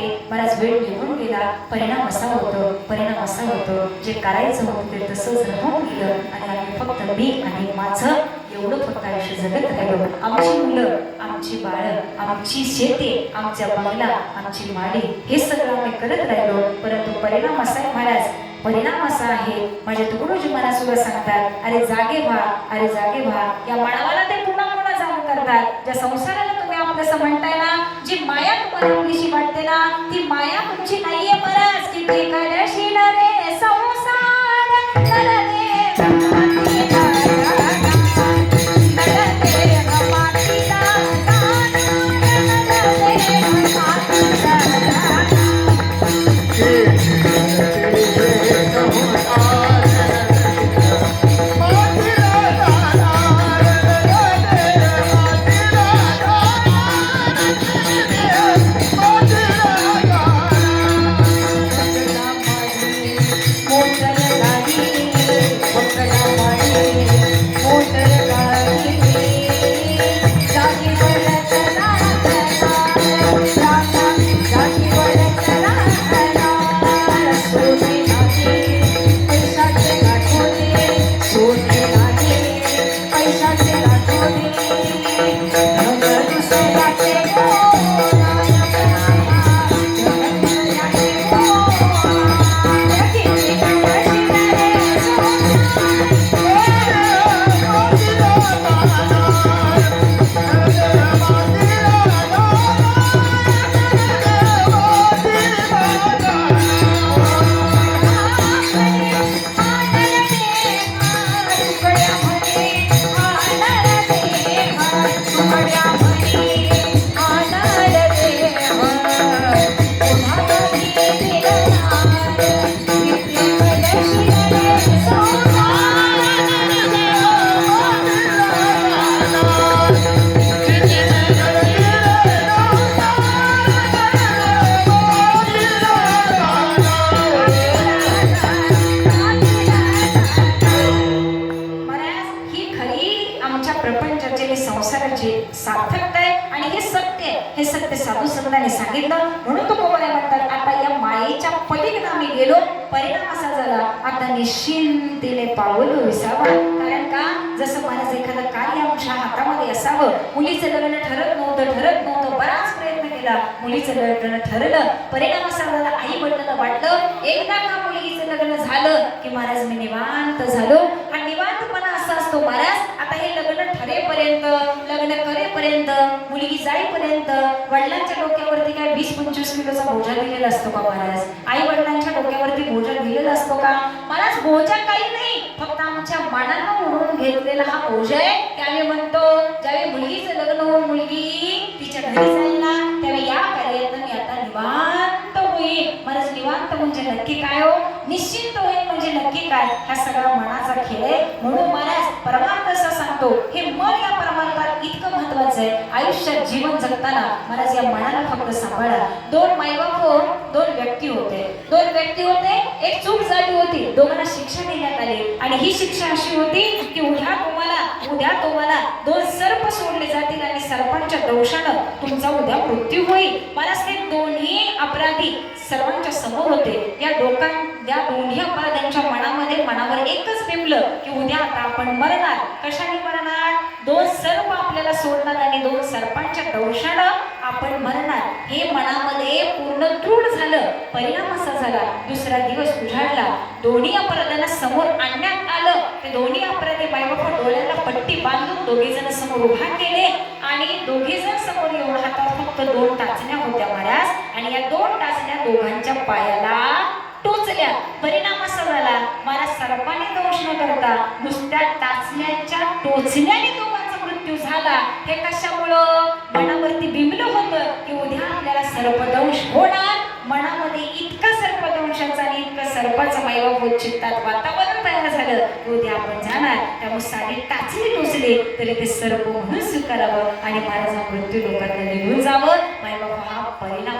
आले बराच वेळ निघून गेला. परिणाम असा होतो परिणाम असा होतो. जे करायचं होतं ते तसंच राहून गेलं. आणि आम्ही फक्त मी आणि माझं एवढं फक्त आयुष्य जगत राहिलो. आमची मुलं आमची बाळं आमची शेती आमच्या बंगला आमची माडी हे सगळं आम्ही करत राहिलो. परंतु परिणाम असा आहे महाराज. परिणाम असा आहे माझे तुकडोजी मला सुद्धा सांगतात अरे जागे व्हा अरे जागे व्हा. या मानवाला ते पुन्हा पुन्हा जाग करतात. ज्या संसाराला कसं म्हणताय ना जी माया तुम्हाला मुलीशी वाटते ना ती माया तुमची नाहीये महाराज की ते करशील रे संसार आमच्या प्रपंचाची आणि संसाराची सार्थकता आहे आणि हे सत्य आहे हे सत्य साधू संतांनी सांगितलं. म्हणून तो कोमला म्हणतात आता या मायेच्या पलीकडे आम्ही गेलो. परिणाम असा झाला आता निश्चिंतीने पावलं विसावा कारण का? जसं माझं एखादं कार्य आमच्या हातामध्ये असावं. मुलीचं लग्न ठरत नव्हतं ठरत नव्हतं. बराच प्रयत्न केला. मुलीचं लग्न ठरलं. परिणाम असा झाला आई वडिलांना वाटलं एकदा का मुलीचं लग्न झालं की महाराज मी निवांत झालो. आणि निवांतपणा असा असतो महाराज आता हे लग्न ठरेपर्यंत लग्न मुलगी जाईपर्यंत वडिलांच्या डोक्यावरती काय वीस पंचवीस किलोचा बोजा दिलेला असतो का महाराज? आई वडिलांच्या डोक्यावरती बोजा दिलेला असतो का? महाराज बोजा काही नाही. फक्त आमच्या मनानं म्हणून घेतलेला हा बोजा आहे त्यावेळी म्हणतो ज्यावेळी मुलगीचं लग्न होऊन मुलगी तिच्या घरी जाईल ना त्यावेळी या कार्यात मी आता निवांत होईल महाराज निवांत म्हणजे नक्की काय हो? निश्चिंत होईल म्हणजे नक्की काय? हा सगळा मनाचा खेळ आहे. म्हणून महाराज परमार्थ असं सांगतो हे मन या परमार्थात इतकं महत्वाचं आहे. आयुष्यात जीवन जगताना महाराज या मनाला फक्त सांभाळा. दोन मायबाप हो दोन व्यक्ती होते. दोन व्यक्ती होते एक चूक झाली होती. दोघांना शिक्षा देण्यात आली. आणि ही शिक्षा अशी होती की उद्या तुम्हाला उद्या तुम्हाला दोन सर्प सोडले जातील आणि सर्पांच्या दोषानं तुमचा उद्या मृत्यू होईल. महाराज ते दोन्ही अपराधी सर्वांच्या समोर होते. या डोकां या दोन्ही अपराध्यांच्या एकच बिंबलं की उद्या आता आपण मरणार. कशाने मरणार? दोन सर्प आपल्याला सोडणार आणि दोन सर्पांच्या दंशानं आपण मरणार. हे मनामध्ये पूर्ण दृढ झालं परिणाम असा झाला. दुसरा दिवस उजाडला दोन्ही अपराध्यांना समोर आणण्यात आलं. ते दोन्ही अपराधी बायबापा डोळ्याला पट्टी बांधून दोघे जण समोर उभा केले आणि दोघे जण समोर येऊन हातात फक्त दोन टाचण्या होत्या महाराज. आणि या दोन टाचण्या दोघांच्या पायाला टोचल्या. परिणाम असा मला सर्पाने दोष न करता नुसत्या टाचण्याच्या टोचण्याने दोघांचा मृत्यू झाला. हे कशामुळं? मनावरती बिंबलं होतं की उद्या आपल्याला सर्पदंश होणार. मनामध्ये इतका सर्पदंशाचा आणि इतका सर्पाचा मायबाप चित्तात वातावरण तयार झालं की उद्या आपण जाणार. त्यामुळे साडी टाचणी टोचले तरी ते सर्प म्हणून स्वीकारावं आणि माझा मृत्यू लोकांना निघून जावं. मायबाप हा परिणाम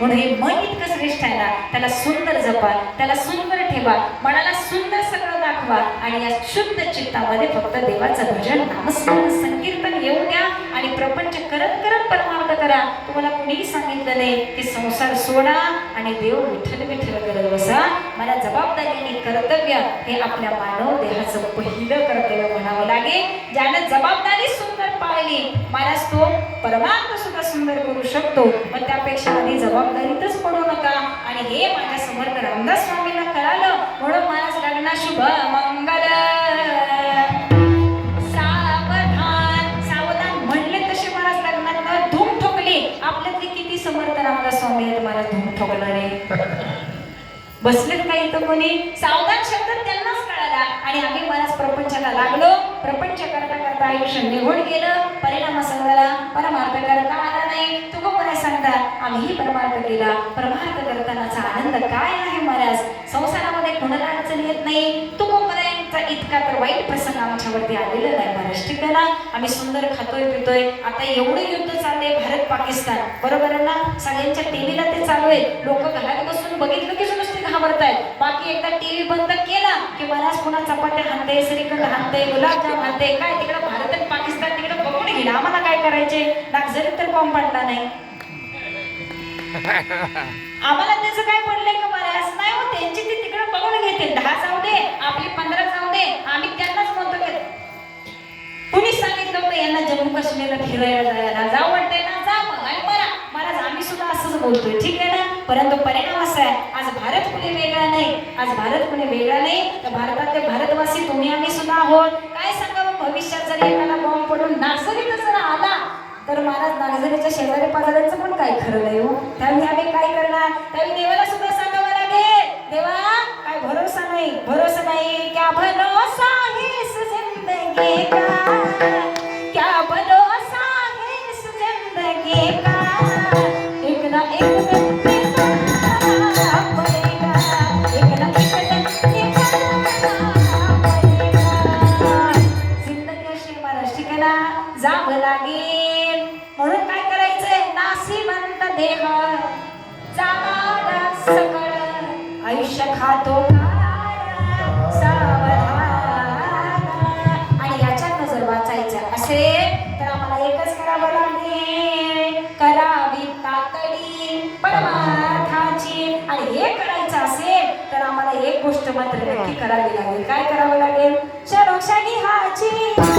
म्हणून हे मन इतकं श्रेष्ठ आहे ना त्याला सुंदर जपा त्याला सुंदर ठेवा. मनाला सुंदर सगळं दाखवा आणि या शुद्ध चित्तामध्ये फक्त देवाचं भजन नामस्मरण संकीर्तन येऊ द्या आणि प्रपंच करत करत परमार्थ करा. तुम्हाला कुणीही सांगितलं नाही की संसार सोडा आणि देव विठ्ठल विठ्ठल करत बसा. मला जबाबदारी आणि कर्तव्य हे आपल्या मानव देहाचं पहिलं कर्तव्य म्हणावं लागेल. ज्यानं जबाबदारी सुंदर पाळली मला तो परमार्थ सुद्धा सुंदर करू शकतो. पण त्यापेक्षा आधी जबाबदारीतच पडू नका. आणि हे माझ्या समर्थ रामदास स्वामींना कळालं. म्हणून महाराज लग्ना शुभ मंगल. सावधान सावधान म्हणले तसे महाराज लग्नात. धूम ठोकली. आपल्यातले किती समर्थ रामदास स्वामी आहेत मला धूम ठोकणारे. बसलेत का इथं कोणी? सावधान शब्द त्यांनाच कळाला. आणि आम्ही महाराज प्रपंचाला लागलो. प्रपंच करता करता आयुष्य निघून गेलं. परिणाम संघाला परमार्थ करता आला नाही. तुको मला सांगता? आम्हीही परमार्थ केला. परमार्थ करतानाचा आनंद काय आहे महाराज? संसारामध्ये कोणाला अडचण येत नाही? तुको पर्यंत इतका तर वाईट प्रसंग आमच्यावरती आलेला नाही महाराज. ठीक आहे ना? आम्ही सुंदर खातोय पितोय. आता एवढं युद्ध चाललंय भारत पाकिस्तान बरोबर ना? सगळ्यांच्या टीव्हीला ते चालू आहे लोक घरात बसून बघितलं की घाबरतायत बाकी एकदा टीव्ही बंद केला की बऱ्याच पुन्हा चपात्या हाणते श्रीखंड हाणते गुलाबजाम हाणते काय तिकडे भारत आणि पाकिस्तान तिकडे बघून गेला आम्हाला काय करायचे? नागझरीत तर बॉम्ब पडला नाही. आम्हाला त्याचं काय पडलंय का बऱ्याच नाही हो त्यांची ते तिकडे बघून घेतील दहा जाऊ दे आपली पंधरा जाऊ दे. आम्ही त्यांनाच म्हणतो की कुणी सांगितलं यांना जम्मू काश्मीरला फिरायला जायला. जाऊ वाटतंय ना आज आम्ही सुद्धा असंच बोलतोय ठीक आहे ना? परंतु परिणाम असा आहे आज भारत कुणी वेगळा नाही. आज भारत कुणी वेगळा नाही तर भारतातले भारतवासी तुम्ही आम्ही सुद्धा आहोत. काय सांगावं? भविष्यात जर एखादा बॉम्ब पडून नागझरीत जर आला तर महाराज नागझरीच्या शेजारी पाजाऱ्यांचं पण काय खरं नाही हो. त्यावेळी आम्ही काय करणार? त्यावेळी देवाला सुद्धा सांगावं लागेल. देवा काय भरोसा नाही भरोसा नाही क्या भरोसा है जिंदगी का जावं लागेल. म्हणून काय करायचंय? नाशिवंत देह जाणार सकळ आयुष्य खातो आणि याच्यातनं जर वाचायचं असेल तर आम्हाला एकच करावं लागेल. करावी तातडी परमार्थाची. आणि हे करायचं असेल तर आम्हाला एक गोष्ट मात्र नक्की करावी लागेल. काय करावं लागेल? क्षणोक्षणी हाची.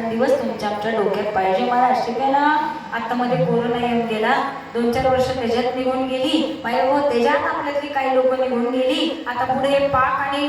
दिवस तुमच्या आमच्या डोक्यात पाहिजे. मला शिकायला आता मध्ये कोरोना येऊन गेला. दोन चार वर्ष त्याच्यात निघून गेली. माझ्या हो त्याच्यात आपल्यातली काही लोक निघून गेली. आता पुढे पाक आणि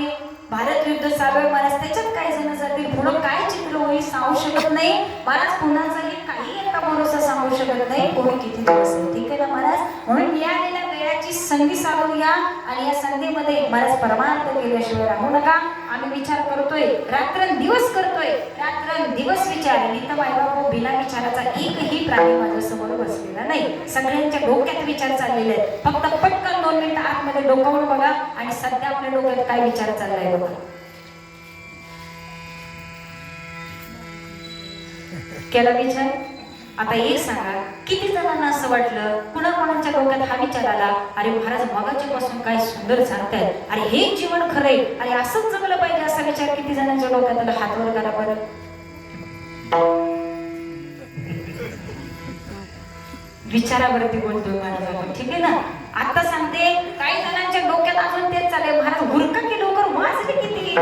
भारत युद्ध चालू आहे. महाराज त्याच्यात काही जण जातील पुढं काय चित्र होईल सांगू शकत नाही. महाराज कुणाचाही काही एका भरोसा सांगू शकत नाही. कोणी किती दिवस ठीक आहे ना महाराज? म्हणून मिळालेल्या संधीची संधी साधून घ्या आणि या संधीमध्ये महाराज परमार्थ केल्याशिवाय राहू नका. आम्ही विचार करतोय करतोय रात्रंदिवस करतोय रात्रंदिवस विचार. आणि तर बिना विचाराचा एकही प्राणी माझ्यासमोर बसलेला नाही. सगळ्यांच्या डोक्यात विचार चाललेले आहेत. फक्त पटकन दोन मिनिटं आतमध्ये डोकावून बघा आणि सध्या आपल्या डोक्यात काय विचार चाललाय बघा. केला विचार? आता एक सांगा किती जणांना असं वाटलं? कुणा कोणाच्या डोक्यात हा विचार आला? अरे महाराज मगाच्या पासून काय सुंदर सांगतायत. अरे हे जीवन खरंय अरे असंच जगलं पाहिजे असा विचार किती जणांच्या डोक्यात आला? हात वर करा बरं. विचारावरती बोलतोय महाराज आपण ठीक आहे ना? आता सांगते काही जणांच्या डोक्यात अजून तेच चालेल महाराज हुरका की डोकर वाजले किती?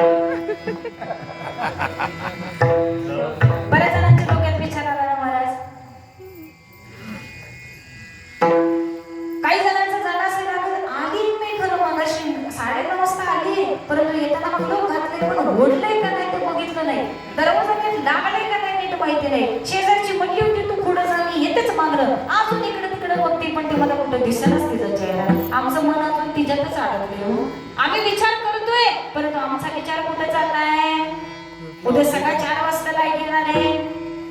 परंतु आमचा विचार कुठे चाललाय? उद्या सकाळ चार वाजता लाइट येणार आहे.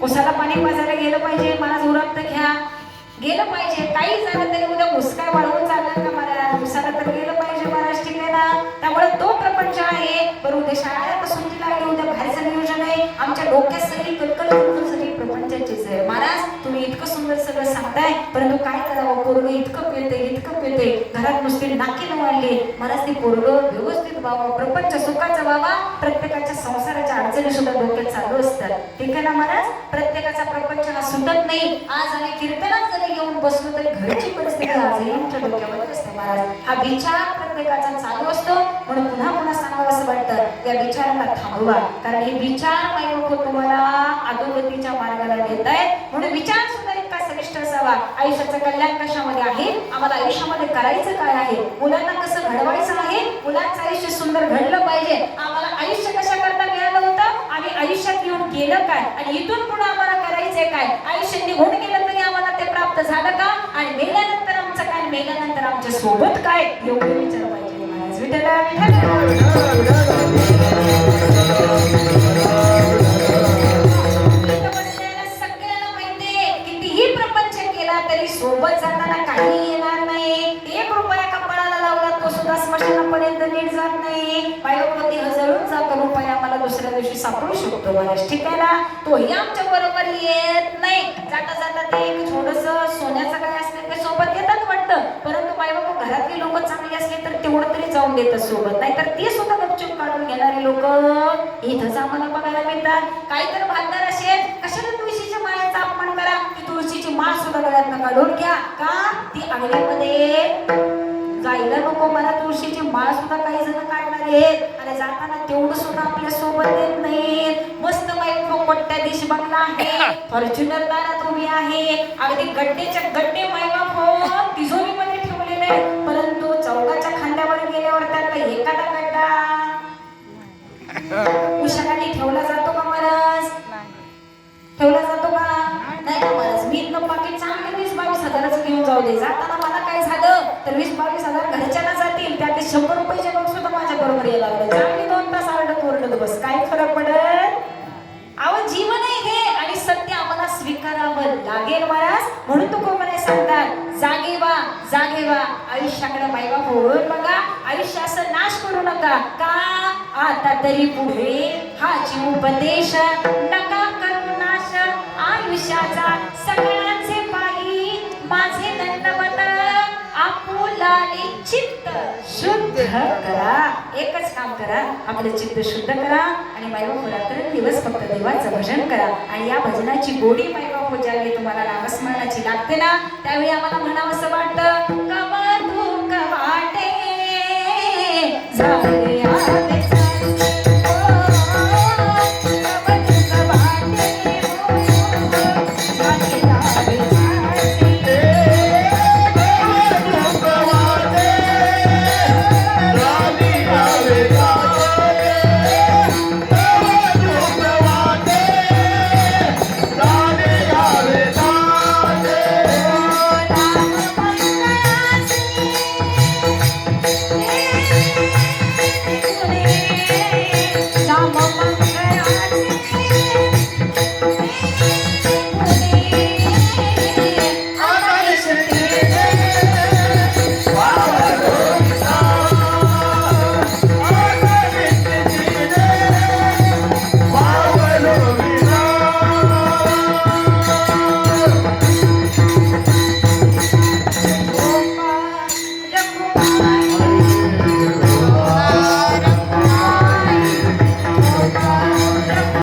उसाला पाणी पाजायला गेलं पाहिजे. मला जोरात घ्या. गेलं पाहिजे. काही झालं तरी उद्या घुसका वाढवून चालणार का मला उसाला तर गेलं पाहिजे महाराज टिकलेला. त्यामुळे तो प्रपंच आहे. पण उद्या शाळेला तर तिला उद्या बाहेरचं नियोजन आहे. आमच्या डोक्यात सगळी कलकल सांगताय परंतु काय करावं? पोरग इतकं पिळते इतकं पिळते घरात नुसते नाकी न वाढली महाराज ती पोरग व्यवस्थित व्हावं. प्रपंच सुखाचा व्हावा. प्रत्येकाच्या संसाराच्या अडचणी सुद्धा डोक्यात चालू असतात. ठीक आहे ना महाराज? प्रत्येकाचा प्रपंच हा सुटत नाही. आज आम्ही कीर्तनात जरी येऊन बसलो तरी घरची परिस्थिती आजही आमच्या डोक्यामध्ये असते महाराज. हा विचार प्रत्येकाचा चालू असतो. म्हणून पुन्हा पुन्हा सांगावं असं वाटतं या विचाराला थांबवा. कारण हे विचार नाही तुम्हाला अधोगतीच्या मार्गाला नेत आहेत म्हणून विचार सुद्धा श्रेष्ठ असावा आयुष्याचं कल्याण कशामध्ये आहे? आम्हाला आयुष्यामध्ये करायचं काय आहे? मुलांना कसं घडवायचं आहे? मुलांचं आयुष्य सुंदर घडलं पाहिजे. आम्हाला आयुष्य कशा करता मिळालं होतं? आम्ही आयुष्यात येऊन गेलं काय? आणि इथून पुढे आम्हाला करायचंय काय? आयुष्य निघून गेलं तरी आम्हाला ते प्राप्त झालं का? आणि मेल्यानंतर आमचं काय? मेल्यानंतर आमच्यासोबत काय? एवढे विचार पाहिजे. विठ्ठला विठ्ठला सोबत जाताना काही येणार नाही. एक रुपया कपाळाला लावला तो सुद्धा स्मशानापर्यंत नीट जात नाही. पायोपती हजळून जातो रुपया आम्हाला दुसऱ्या दिवशी सापडू शकतो महाराज. ठीक आहे ना? तोही आमच्या बरोबर येत नाही. जाता जाता ते एक थोडस सोन्याचं काय असते ते सोबत येतात वाटतं. परंतु बायबाबा घरातली लोक चांगली असली तर तेवढं तरी जाऊन देतात सोबत. नाहीतर ते सुद्धा गपचूप काढून घेणारी लोक. इथंच आम्हाला बघायला मिळतात. काही तर भांडणार असेल कशाला तुळशीच्या मायाचा अपमान तुळशीची माळ सुद्धा गळ्यात काढून घ्या. का? ती अंगल्यामध्ये जायला नको मला तुळशीची माळ सुद्धा काही जण काढणार आहेत. आणि जाताना तेवढं सुद्धा आपल्यासोबत येत नाहीत. मस्त बाईक मोठ्या दिश बंगला आहे. फॉर्च्युनर दारात उभी आहे. अगदी गड्डेच्या गड्डे मायबाप हो. तिजोरीमध्ये ठेवलेले आहेत परंतु चौकाच्या खांद्यावर गेल्यावर त्यातला एखादा गड्डा. उशाखाली ठेवला जातो का महाराज? ठेवला जातो जाऊ दे. जाताना मला काय झालं? तर वीस बावीस हजार घरच्यांना जातील. त्यातले शंभर रुपयाचे लोक सुद्धा माझ्या बरोबर यायला लागले. आणि दोन तास आरडत ओरडत बस. काय फरक पडत? अहो जीवन आहे हे. आणि सत्य आम्हाला स्वीकारावं लागेल महाराज. म्हणून तो कोणाला सांगतात जागे वा जागे वा आयुष्याकडे बायबा होऊन बघा. आयुष्य असं नाश करू नका. का? आता तरी पुढे हा जीव उपदेश नका करू नाश. आयुष्याचा सगळ्या शुद्ध करा एकच काम करा आपलं चित्त शुद्ध करा आणि मायबापूरात्र दिवस फक्त देवाचं भजन करा. आणि या भजनाची गोडी मायबापू ज्यावेळी तुम्हाला नामस्मरणाची लागते ना? त्यावेळी आम्हाला म्हणावंसं वाटतं कवा दुःख वाटे झाले